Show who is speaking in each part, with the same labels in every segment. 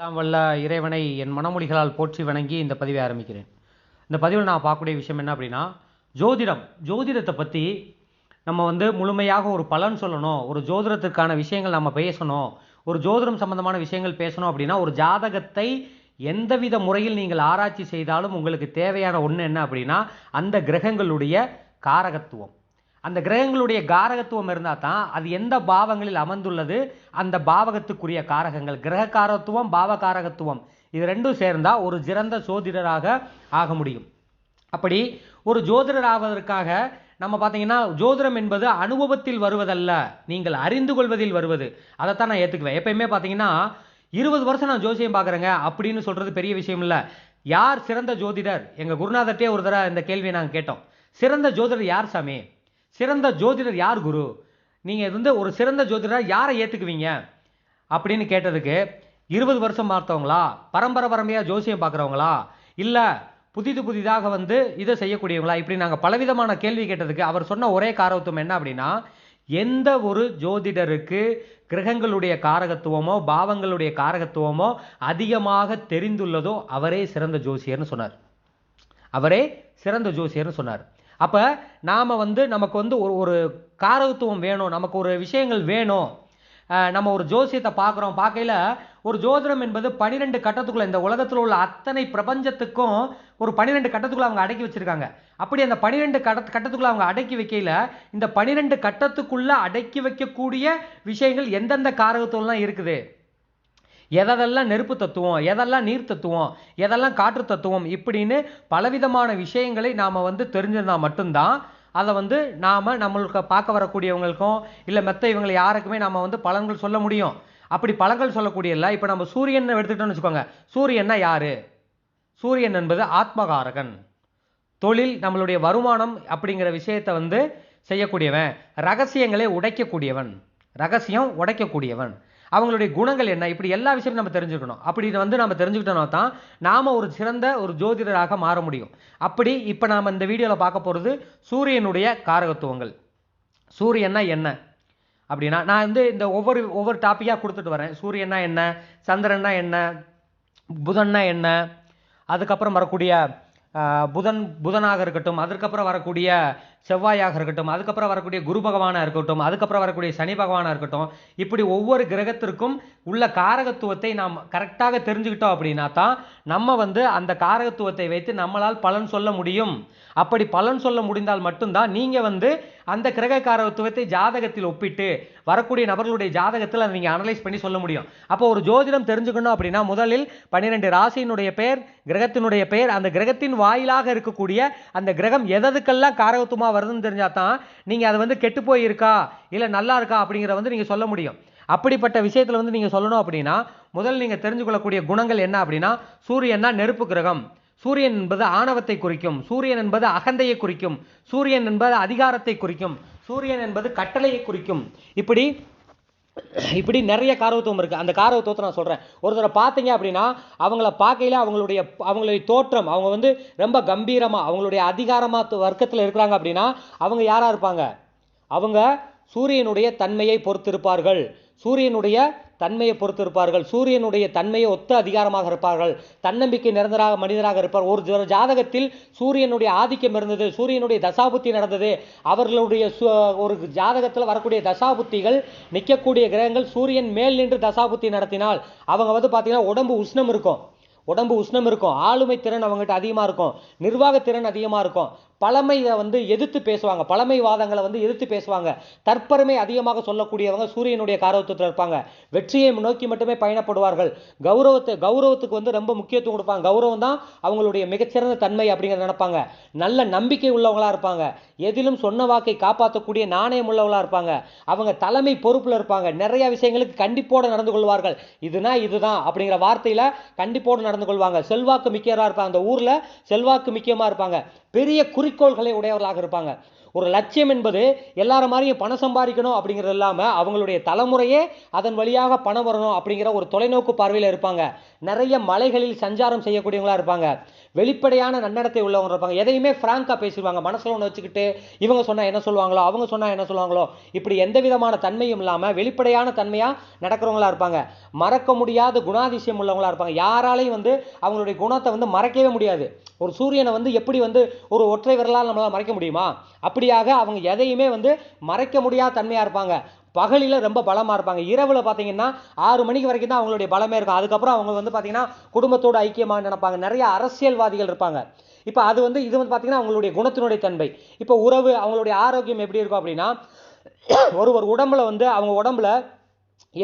Speaker 1: எல்லாம் வல்ல இறைவனை என் மனமொழிகளால் போற்றி வணங்கி இந்த பதிவை ஆரம்பிக்கிறேன். இந்த பதிவில் நான் பார்க்கக்கூடிய விஷயம் என்ன அப்படின்னா ஜோதிடம். ஜோதிடத்தை பற்றி நம்ம வந்து முழுமையாக ஒரு பலன் சொல்லணும் ஒரு ஜோதிடத்திற்கான விஷயங்கள் நம்ம பேசணும் ஒரு ஜோதிடம் சம்பந்தமான விஷயங்கள் பேசணும் அப்படின்னா ஒரு ஜாதகத்தை எந்தவித முறையில் நீங்கள் ஆராய்ச்சி செய்தாலும் உங்களுக்கு தேவையான ஒன்று என்ன அப்படின்னா அந்த கிரகங்களுடைய காரகத்துவம். அந்த கிரகங்களுடைய காரகத்துவம் இருந்தால் தான் அது எந்த பாவங்களில் அமர்ந்துள்ளது? அந்த பாவகத்துக்குரிய காரகங்கள். கிரக பாவகாரகத்துவம். இது ரெண்டும் சேர்ந்தால் ஒரு சிறந்த ஜோதிடராக ஆக முடியும். அப்படி ஒரு ஜோதிடர் ஆவதற்காக நம்ம பார்த்தீங்கன்னா ஜோதிடம் என்பது அனுபவத்தில் வருவதல்ல. நீங்கள் அறிந்து கொள்வதில் வருவது. அதைத்தான் நான் ஏற்றுக்குவேன் எப்பயுமே பார்த்தீங்கன்னா இருபது வருஷம் நான் ஜோசியம் பார்க்குறேங்க அப்படின்னு சொல்கிறது பெரிய விஷயம் இல்லை. யார் சிறந்த ஜோதிடர்? எங்கள் குருநாதர்கிட்டே ஒரு தடவை இந்த கேள்வியை நாங்கள் கேட்டோம். சிறந்த ஜோதிடர் யார் சாமி? சிறந்த ஜோதிடர் யார் குரு? நீங்கள் வந்து ஒரு சிறந்த ஜோதிடர் யாரை ஏற்றுக்குவீங்க அப்படின்னு கேட்டதுக்கு இருபது வருஷம் பார்த்தவங்களா? பரம்பரை பரம்பரையாக ஜோசியம் பார்க்குறவங்களா? இல்லை புதிது புதிதாக வந்து இதை செய்யக்கூடியவங்களா? இப்படி நாங்கள் பலவிதமான கேள்வி கேட்டதுக்கு அவர் சொன்ன ஒரே காரகத்துவம் என்ன அப்படின்னா எந்த ஒரு ஜோதிடருக்கு கிரகங்களுடைய காரகத்துவமோ பாவங்களுடைய காரகத்துவமோ அதிகமாக தெரிந்துள்ளதோ அவரே சிறந்த ஜோசியர்னு சொன்னார். அவரே சிறந்த ஜோசியர்னு சொன்னார். அப்போ நாம் வந்து நமக்கு வந்து ஒரு ஒரு காரகத்துவம் வேணும் நமக்கு ஒரு விஷயங்கள் வேணும். நம்ம ஒரு ஜோசியத்தை பார்க்குறோம். பார்க்கையில ஒரு ஜோதிடம் என்பது பனிரெண்டு கட்டத்துக்குள்ளே இந்த உலகத்தில் உள்ள அத்தனை பிரபஞ்சத்துக்கும் ஒரு பனிரெண்டு கட்டத்துக்குள்ளே அவங்க அடக்கி வச்சுருக்காங்க. அப்படி அந்த பனிரெண்டு கட்ட கட்டத்துக்குள்ளே அவங்க அடக்கி வைக்கையில் இந்த பனிரெண்டு கட்டத்துக்குள்ளே அடக்கி வைக்கக்கூடிய விஷயங்கள் எந்தெந்த காரகத்துவம்லாம் இருக்குது? எதெல்லாம் நெருப்பு தத்துவம் எதெல்லாம் நீர் தத்துவம் எதெல்லாம் காற்று தத்துவம் இப்படின்னு பலவிதமான விஷயங்களை நாம் வந்து தெரிஞ்சிருந்தால் மட்டும்தான் அதை வந்து நாம் நம்மளுக்கு பார்க்க வரக்கூடியவங்களுக்கும் இல்லை மெத்த இவங்களை யாருக்குமே நாம் வந்து பலன்கள் சொல்ல முடியும். அப்படி பலன்கள் சொல்லக்கூடியல இப்போ நம்ம சூரியன் எடுத்துக்கிட்டோம்னு வச்சுக்கோங்க. சூரியன்னா யார்? சூரியன் என்பது ஆத்மகாரகன். தொழில் நம்மளுடைய வருமானம் அப்படிங்கிற விஷயத்தை வந்து செய்யக்கூடியவன். ரகசியங்களை உடைக்கக்கூடியவன். ரகசியம் உடைக்கக்கூடியவன். அவங்களுடைய குணங்கள் என்ன? இப்படி எல்லா விஷயமும் நம்ம தெரிஞ்சுக்கணும். அப்படி வந்து நம்ம தெரிஞ்சுக்கிட்டோம்னா தான் நாம் ஒரு சிறந்த ஒரு ஜோதிடராக மாற முடியும். அப்படி இப்போ நாம் இந்த வீடியோவில் பார்க்க போகிறது சூரியனுடைய காரகத்துவங்கள். சூரியன்னா என்ன? அப்படின்னா நான் வந்து இந்த ஒவ்வொரு ஒவ்வொரு டாப்பிக்காக கொடுத்துட்டு வரேன். சூரியன்னா என்ன? சந்திரன்னா என்ன? புதன்னா என்ன? அதுக்கப்புறம் வரக்கூடிய புதன் புதனாக இருக்கட்டும் அதுக்கப்புறம் வரக்கூடிய செவ்வாயாக இருக்கட்டும் அதுக்கப்புறம் வரக்கூடிய குரு பகவானாக இருக்கட்டும் அதுக்கப்புறம் வரக்கூடிய சனி பகவானாக இருக்கட்டும் இப்படி ஒவ்வொரு கிரகத்திற்கும் உள்ள காரகத்துவத்தை நாம் கரெக்டாக தெரிஞ்சுக்கிட்டோம் அப்படின்னா தான் நம்ம வந்து அந்த காரகத்துவத்தை வைத்து நம்மளால் பலன் சொல்ல முடியும். அப்படி பலன் சொல்ல முடிந்தால் மட்டும்தான் நீங்கள் வந்து அந்த கிரகக்காரத்துவத்தை ஜாதகத்தில் ஒப்பிட்டு வரக்கூடிய நபர்களுடைய ஜாதகத்தில் அதை நீங்கள் அனலைஸ் பண்ணி சொல்ல முடியும். அப்போ ஒரு ஜோதிடம் தெரிஞ்சுக்கணும் அப்படின்னா முதலில் பன்னிரெண்டு ராசியினுடைய பெயர் கிரகத்தினுடைய பெயர் அந்த கிரகத்தின் வாயிலாக இருக்கக்கூடிய அந்த கிரகம் எதற்கெல்லாம் காரகத்துவமாக வருதுன்னு தெரிஞ்சால் தான் நீங்கள் அது வந்து கெட்டு போயிருக்கா இல்லை நல்லா இருக்கா அப்படிங்கிற வந்து நீங்கள் சொல்ல முடியும். அப்படிப்பட்ட விஷயத்தில் வந்து நீங்கள் சொல்லணும் அப்படின்னா முதல்ல நீங்கள் தெரிஞ்சுக்கொள்ளக்கூடிய குணங்கள் என்ன அப்படின்னா சூரியன்னா நெருப்பு கிரகம். சூரியன் என்பது ஆணவத்தை குறிக்கும். சூரியன் என்பது அகந்தையை குறிக்கும். சூரியன் என்பது அதிகாரத்தை குறிக்கும். சூரியன் என்பது கட்டளையை குறிக்கும். இப்படி இப்படி நிறைய காரவத்துவம் இருக்குது அந்த காரவத்துவத்தை நான் சொல்கிறேன் ஒருத்தரை பார்த்தீங்க அப்படின்னா அவங்கள பார்க்கையில அவங்களுடைய அவங்களுடைய தோற்றம் அவங்க வந்து ரொம்ப கம்பீரமாக அவங்களுடைய அதிகாரமாக வர்க்கத்தில் இருக்கிறாங்க அப்படின்னா அவங்க யாராக இருப்பாங்க? அவங்க சூரியனுடைய தன்மையை பொறுத்திருப்பார்கள். சூரியனுடைய தன்மையை பொறுத்து இருப்பார்கள் சூரியனுடைய தன்மையை ஒத்த அதிகாரமாக இருப்பார்கள். தன்னம்பிக்கை நிரந்தராக மனிதராக இருப்பார். ஒரு ஜாதகத்தில் சூரியனுடைய ஆதிக்கம் இருந்தது சூரியனுடைய தசாபுத்தி நடந்தது. அவர்களுடைய சு- ஒரு ஜாதகத்தில் வரக்கூடிய தசாபுத்திகள் நிற்கக்கூடிய கிரகங்கள் சூரியன் மேல் நின்று தசாபுத்தி நடத்தினால் அவங்க வந்து பார்த்தீங்கன்னா உடம்பு உஷ்ணம் இருக்கும். உடம்பு உஷ்ணம் இருக்கும். ஆளுமை திறன் அவங்ககிட்ட அதிகமாக இருக்கும். நிர்வாக திறன் அதிகமாக இருக்கும். பழமையை வந்து எதிர்த்து பேசுவாங்க. பழமைவாதங்களை வந்து எதிர்த்து பேசுவாங்க. தற்பெருமை அதிகமாக சொல்லக்கூடியவங்க சூரியனுடைய காரவத்துவத்தில் இருப்பாங்க. வெற்றியை நோக்கி மட்டுமே பயணப்படுவார்கள். கௌரவத்தை கௌரவத்துக்கு வந்து ரொம்ப முக்கியத்துவம் கொடுப்பாங்க. கௌரவம் தான் அவங்களுடைய மிகச்சிறந்த தன்மை அப்படிங்கிறத நினைப்பாங்க. நல்ல நம்பிக்கை உள்ளவங்களாக இருப்பாங்க. எதிலும் சொன்ன வாக்கை காப்பாற்றக்கூடிய நாணயம் உள்ளவங்களாக இருப்பாங்க. அவங்க தலைமை பொறுப்பில் இருப்பாங்க. நிறைய விஷயங்களுக்கு கண்டிப்போடு நடந்து கொள்வார்கள். இதுனா இதுதான் அப்படிங்கிற வார்த்தையில் கண்டிப்போடு நடந்து கொள்வாங்க. செல்வாக்கு மிக்கராக இருப்பாங்க. அந்த ஊரில் செல்வாக்கு மிக்கமா இருப்பாங்க. பெரிய குறிக்கோள்களை உடையவர்களாக இருப்பாங்க. ஒரு லட்சியம் என்பது எல்லாரும் மாதிரியும் பணம் சம்பாதிக்கணும் அப்படிங்கிறது இல்லாமல் அவங்களுடைய தலைமுறையே அதன் வழியாக பணம் வரணும் அப்படிங்கிற ஒரு தொலைநோக்கு பார்வையில் இருப்பாங்க. நிறைய மலைகளில் சஞ்சாரம் செய்யக்கூடியவங்களாக இருப்பாங்க. வெளிப்படையான நன்னடத்தை உள்ளவங்க இருப்பாங்க. எதையுமே ஃப்ராங்காக பேசிடுவாங்க. மனசில் ஒன்று வச்சுக்கிட்டு இவங்க சொன்னால் என்ன சொல்லுவாங்களோ அவங்க சொன்னால் என்ன சொல்லுவாங்களோ இப்படி எந்த விதமான தன்மையும் இல்லாமல் வெளிப்படையான தன்மையாக நடக்கிறவங்களா இருப்பாங்க. மறக்க முடியாத குணாதிசயம் உள்ளவங்களா இருப்பாங்க. யாராலையும் வந்து அவங்களுடைய குணத்தை வந்து மறைக்கவே முடியாது. ஒரு சூரியனை வந்து எப்படி வந்து ஒரு ஒற்றை விரலால் நம்மளால் மறைக்க முடியுமா? அப்படியாக அவங்க எதையுமே வந்து மறைக்க முடியாத தன்மையாக இருப்பாங்க. பகலில் ரொம்ப பலமாக இருப்பாங்க. இரவில் பார்த்தீங்கன்னா ஆறு மணிக்கு வரைக்கும் தான் அவங்களுடைய பலமே இருக்கும். அதுக்கப்புறம் அவங்க வந்து பார்த்தீங்கன்னா குடும்பத்தோடு ஐக்கியமாக நினைப்பாங்க. நிறைய அரசியல்வாதிகள் இருப்பாங்க. இப்போ அது வந்து இது வந்து பார்த்தீங்கன்னா அவங்களுடைய குணத்தினுடைய தன்மை. இப்போ உறவு அவங்களுடைய ஆரோக்கியம் எப்படி இருக்கும் அப்படின்னா ஒரு ஒரு உடம்புல வந்து அவங்க உடம்புல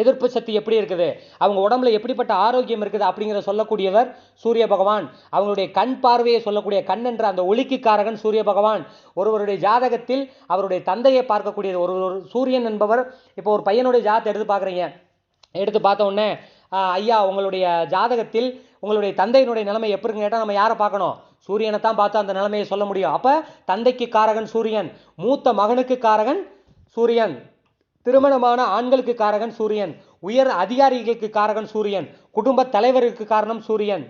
Speaker 1: எதிர்ப்பு சக்தி எப்படி இருக்குது? அவங்க உடம்புல எப்படிப்பட்ட ஆரோக்கியம் இருக்குது அப்படிங்கிறத சொல்லக்கூடியவர் சூரிய பகவான். அவங்களுடைய கண் பார்வையை சொல்லக்கூடிய கண் என்ற அந்த ஒளிக்கு காரகன் சூரிய பகவான். ஒருவருடைய ஜாதகத்தில் அவருடைய தந்தையை பார்க்கக்கூடியது. ஒரு ஒரு சூரியன் என்பவர் இப்போ ஒரு பையனுடைய ஜாதத்தை எடுத்து பார்க்குறீங்க. எடுத்து பார்த்த உடனே ஐயா உங்களுடைய ஜாதகத்தில் உங்களுடைய தந்தையினுடைய நிலைமை எப்படின்னு கேட்டால் நம்ம யாரை பார்க்கணும்? சூரியனை தான் பார்த்து அந்த நிலைமையை சொல்ல முடியும். அப்போ தந்தைக்கு காரகன் சூரியன் மூத்த மகனுக்கு காரகன் சூரியன். திருமணமான ஆண்களுக்கு காரகன் சூரியன் உயர் அதிகாரிகளுக்கு காரகன் சூரியன் குடும்ப தலைவருக்கு காரணம் சூரியன்.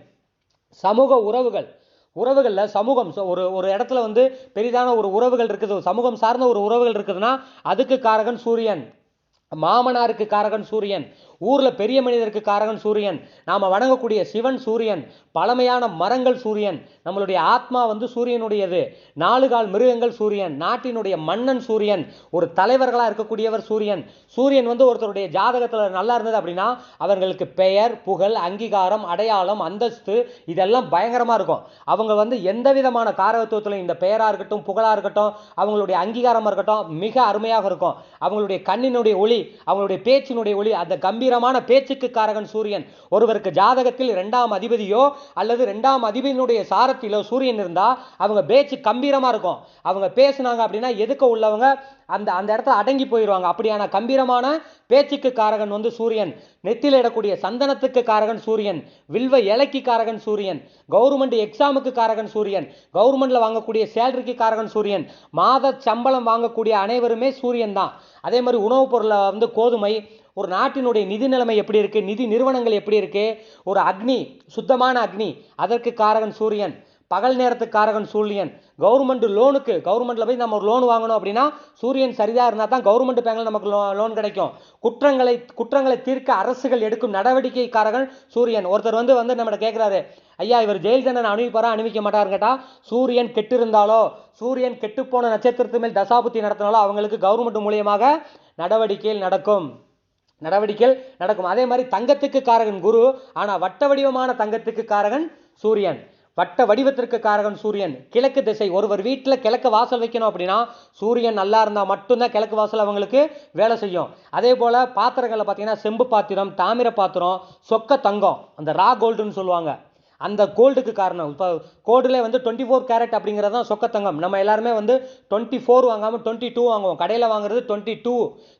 Speaker 1: சமூக உறவுகள். உறவுகளில் சமூகம் ஒரு ஒரு இடத்துல வந்து பெரிதான ஒரு உறவுகள் இருக்குது. சமூகம் சார்ந்த ஒரு உறவுகள் இருக்குதுன்னா அதுக்கு காரகன் சூரியன். மாமனாருக்கு காரகன் சூரியன். ஊரில் பெரிய மனிதருக்கு காரகன் சூரியன். நாம் வணங்கக்கூடிய சிவன் சூரியன். பழமையான மரங்கள் சூரியன். நம்மளுடைய ஆத்மா வந்து சூரியனுடையது. நாலு கால் மிருகங்கள் சூரியன். நாட்டினுடைய மன்னன் சூரியன். ஒரு தலைவர்களாக இருக்கக்கூடியவர் சூரியன். சூரியன் வந்து ஒருத்தருடைய ஜாதகத்தில் நல்லா இருந்தது அப்படின்னா அவர்களுக்கு பெயர் புகழ் அங்கீகாரம் அடையாளம் அந்தஸ்து இதெல்லாம் பயங்கரமாக இருக்கும். அவங்க வந்து எந்த விதமான காரகத்துவத்திலும் இந்த பெயராக இருக்கட்டும் புகழாக இருக்கட்டும் அவங்களுடைய அங்கீகாரமாக இருக்கட்டும் மிக அருமையாக இருக்கும். அவங்களுடைய கண்ணினுடைய ஒளி அவங்களுடைய பேச்சினுடைய ஒளி அந்த தீவிரமான பேச்சுக்கு காரகன் சூரியன். ஒருவருக்கு ஜாதகத்தில் இரண்டாம் அதிபதியோ அல்லது இரண்டாம் அதிபதியினுடைய சாரத்திலோ சூரியன் இருந்தால் அவங்க பேச்சு கம்பீரமாக இருக்கும். அவங்க பேசுனாங்க அப்படின்னா எதுக்க உள்ளவங்க அந்த அந்த இடத்துல அடங்கி போயிடுவாங்க அப்படியான கம்பீரமான பேச்சுக்கு காரகன் வந்து சூரியன். நெத்தியில் இடக்கூடிய சந்தனத்துக்கு காரகன் சூரியன். வில்வ இலைக்கு காரகன் சூரியன். கவர்மெண்ட் எக்ஸாமுக்கு காரகன் சூரியன். கவர்மெண்ட்ல வாங்கக்கூடிய சேலரிக்கு காரகன் சூரியன். மாத சம்பளம் வாங்கக்கூடிய அனைவருமே சூரியன் தான் அதே மாதிரி உணவுப் பொருளை வந்து கோதுமை ஒரு நாட்டினுடைய நிதி நிலைமை எப்படி இருக்கு? நிதி நிறுவனங்கள் எப்படி இருக்கு? ஒரு அக்னி சுத்தமான அக்னி. அதற்கு காரகன் சூரியன் பகல் நேரத்துக்கு காரகன் சூரியன். கவர்மெண்ட் லோனுக்கு கவர்மெண்ட்ல போய் நம்ம ஒரு லோன் வாங்கணும் அப்படின்னா சூரியன் சரியா இருந்தால் தான் கவர்மெண்ட் பேங்க்ல நமக்கு லோன் கிடைக்கும். குற்றங்களை குற்றங்களை தீர்க்க அரசுகள் எடுக்கும் நடவடிக்கை காரகன் சூரியன். ஒருத்தர் வந்து வந்து நம்ம கேட்குறாரு ஐயா இவர் ஜெயில் தண்டனை அணிவிப்பாரா அணிவிக்க மாட்டாருன்னு கேட்டால் சூரியன் கெட்டு இருந்தாலோ சூரியன் கெட்டுப்போன நட்சத்திரத்து மேல் தசாபுத்தி நடத்தினாலோ அவங்களுக்கு கவர்மெண்ட் மூலியமாக நடவடிக்கைகள் நடக்கும். நடவடிக்கைகள் நடக்கும். அதே மாதிரி தங்கத்துக்கு காரகன் குரு ஆனால் வட்ட வடிவமான தங்கத்துக்கு காரகன் சூரியன். வட்ட வடிவத்திற்கு காரகன் சூரியன். கிழக்கு திசை ஒருவர் வீட்டில் கிழக்கு வாசல் வைக்கணும் அப்படின்னா சூரியன் நல்லா இருந்தால் மட்டும்தான் கிழக்கு வாசல் அவங்களுக்கு வேலை செய்யும். அதே போல் பாத்திரங்களில் பார்த்தீங்கன்னா செம்பு பாத்திரம் தாமிர பாத்திரம் சொக்க தங்கம் அந்த ரா கோல்டுன்னு சொல்லுவாங்க. அந்த கோல்டுக்கு காரணம். இப்போ கோல்டில் வந்து டுவெண்ட்டி ஃபோர் கேரட் அப்படிங்கிறது தான் சொக்கத்தங்கம் நம்ம எல்லாருமே வந்து டுவெண்ட்டி ஃபோர் வாங்காமல் டுவெண்ட்டி டூ வாங்குவோம். கடையில் வாங்குறது டுவெண்ட்டி டூ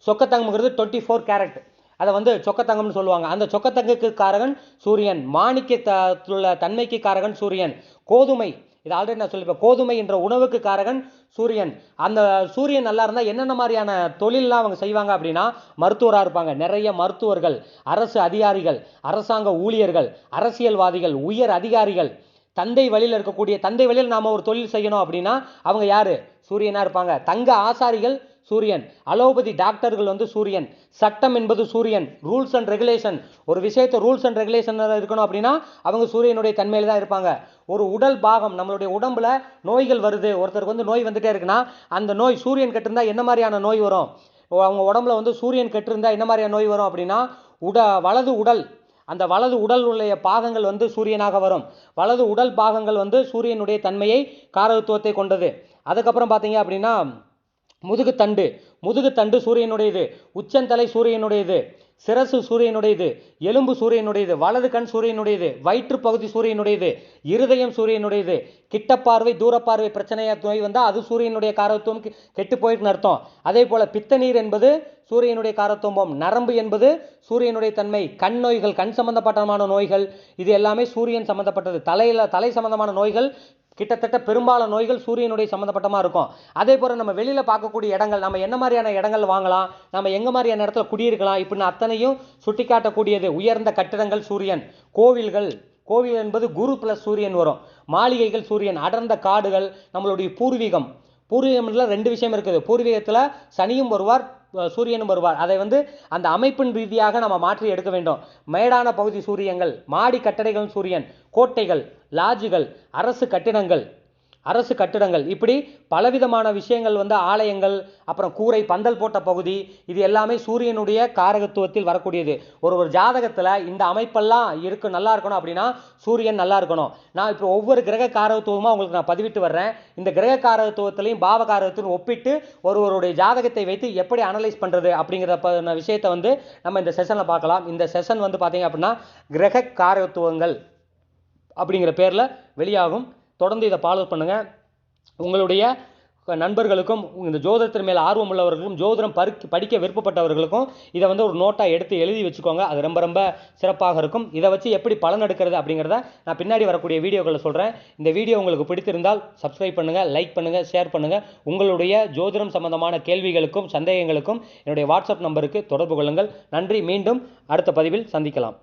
Speaker 1: சொக்கத்தங்கம்ங்கிறது டுவெண்ட்டி ஃபோர் கேரட். அதை வந்து சொக்கத்தங்கம்னு சொல்லுவாங்க. அந்த சொக்கத்தங்குக்கு காரகன் சூரியன். மாணிக்க உள்ள தன்மைக்கு காரகன் சூரியன். கோதுமை. இது ஆல்ரெடி நான் சொல்லியிருப்பேன். கோதுமை என்ற உணவுக்கு காரகன் சூரியன். அந்த சூரியன் நல்லா இருந்தால் என்னென்ன மாதிரியான தொழிலெலாம் அவங்க செய்வாங்க அப்படின்னா மருத்துவராக இருப்பாங்க. நிறைய மருத்துவர்கள் அரசு அதிகாரிகள் அரசாங்க ஊழியர்கள் அரசியல்வாதிகள் உயர் அதிகாரிகள். தந்தை வழியில் இருக்கக்கூடிய தந்தை வழியில் நாம் ஒரு தொழில் செய்யணும் அப்படின்னா அவங்க யார்? சூரியனாக இருப்பாங்க. தங்க ஆசாரிகள் சூரியன். அலோபதி டாக்டர்கள் வந்து சூரியன். சட்டம் என்பது சூரியன். Rules and regulation. ஒரு விஷயத்தை ரூல்ஸ் அண்ட் ரெகுலேஷன் இருக்கணும் அப்படின்னா அவங்க சூரியனுடைய தன்மையில் தான் இருப்பாங்க. ஒரு உடல் பாகம் நம்மளுடைய உடம்புல நோய்கள் வருது. ஒருத்தருக்கு வந்து நோய் வந்துட்டே இருக்குன்னா அந்த நோய் சூரியன் கட்டிருந்தா என்ன மாதிரியான நோய் வரும்? ஓ, அவங்க உடம்புல வந்து சூரியன் கெட்டிருந்தா என்ன மாதிரியான நோய் வரும் அப்படின்னா உட வலது உடல். அந்த வலது உடல் உள்ள பாகங்கள் வந்து சூரியனாக வரும். வலது உடல் பாகங்கள் வந்து சூரியனுடைய தன்மையை காரகத்துவத்தை கொண்டது. அதுக்கப்புறம் பார்த்தீங்க அப்படின்னா முதுகுத்தண்டு முதுகுத்தண்டு சூரியனுடையது. உச்சந்தலை சூரியனுடையது. சிரசு சூரியனுடையது. எலும்பு சூரியனுடையது. வலது கண் சூரியனுடையது. வயிற்றுப் பகுதி சூரியனுடையது. இருதயம் சூரியனுடையது. கிட்டப்பார்வை தூரப்பார்வை பிரச்சனையாக நோய் வந்தால் அது சூரியனுடைய காரத்துவம் கெட்டு போயிருக்குன்னு அர்த்தம். அதே போல் பித்த நீர் என்பது சூரியனுடைய காரத்துவம். நரம்பு என்பது சூரியனுடைய தன்மை. கண் நோய்கள் கண் சம்பந்தப்பட்டமான நோய்கள். இது எல்லாமே சூரியன் சம்பந்தப்பட்டது. தலையில் தலை சம்பந்தமான நோய்கள் கிட்டத்தட்ட பெரும்பாலான நோய்கள் சூரியனுடைய சம்மந்தப்பட்டமாக இருக்கும். அதே போல் நம்ம வெளியில் பார்க்கக்கூடிய இடங்கள் நம்ம என்ன மாதிரியான இடங்கள் வாங்கலாம் நம்ம எங்கே மாதிரியான இடத்துல குடியிருக்கலாம் இப்படின்னு அத்தனையும் சுட்டிக்காட்டக்கூடியது உயர்ந்த கட்டிடங்கள் சூரியன். கோவில்கள் கோவில் என்பது குரு ப்ளஸ் சூரியன் வரும். மாளிகைகள் சூரியன் அடர்ந்த காடுகள் நம்மளுடைய பூர்வீகம். பூர்வீகம்ல ரெண்டு விஷயம் இருக்குது. பூர்வீகத்தில் சனியும் வருவார் சூரியனும் வருவார். அதை வந்து அந்த அமைப்பின் ரீதியாக நம்ம மாற்றி எடுக்க வேண்டும். மேடான பகுதி சூரியங்கள் மாடி கட்டடைகள் சூரியன் கோட்டைகள் லாட்ஜுகள் அரசு கட்டிடங்கள் அரசு கட்டிடங்கள். இப்படி பலவிதமான விஷயங்கள் வந்து ஆலயங்கள் அப்புறம் கூரை பந்தல் போட்ட பகுதி இது எல்லாமே சூரியனுடைய காரகத்துவத்தில் வரக்கூடியது. ஒரு ஒரு ஜாதகத்தில் இந்த அமைப்பெல்லாம் இருக்கு நல்லா இருக்கணும் அப்படின்னா சூரியன் நல்லா இருக்கணும். நான் இப்போ ஒவ்வொரு கிரக காரகத்துவமாக உங்களுக்கு நான் பதிவிட்டு வர்றேன். இந்த கிரக காரகத்துவத்திலையும் பாவ காரகத்தையும் ஒப்பிட்டு ஒருவருடைய ஜாதகத்தை வைத்து எப்படி அனலைஸ் பண்ணுறது அப்படிங்கிற விஷயத்தை வந்து நம்ம இந்த செஷனில் பார்க்கலாம். இந்த செஷன் வந்து பார்த்தீங்க அப்படின்னா கிரக காரகத்துவங்கள் அப்படிங்கிற பேரில் வெளியாகும். தொடர்ந்து இதை ஃபாலோ பண்ணுங்கள் உங்களுடைய நண்பர்களுக்கும் இந்த ஜோதிடத்தின் மேலே ஆர்வம் உள்ளவர்களுக்கும் ஜோதிடம் பருக்கு படிக்க விருப்பப்பட்டவர்களுக்கும் இதை வந்து ஒரு நோட்டாக எடுத்து எழுதி வச்சுக்கோங்க. அது ரொம்ப ரொம்ப சிறப்பாக இருக்கும். இதை வச்சு எப்படி பலன் எடுக்கிறது அப்படிங்கிறத நான் பின்னாடி வரக்கூடிய வீடியோக்களில் சொல்கிறேன் இந்த வீடியோ உங்களுக்கு பிடித்திருந்தால் சப்ஸ்கிரைப் பண்ணுங்கள் லைக் பண்ணுங்கள் ஷேர் பண்ணுங்கள் உங்களுடைய ஜோதிடம் சம்பந்தமான கேள்விகளுக்கும் சந்தேகங்களுக்கும் என்னுடைய வாட்ஸ்அப் நம்பருக்கு தொடர்பு கொள்ளுங்கள். நன்றி. மீண்டும் அடுத்த பதிவில் சந்திக்கலாம்.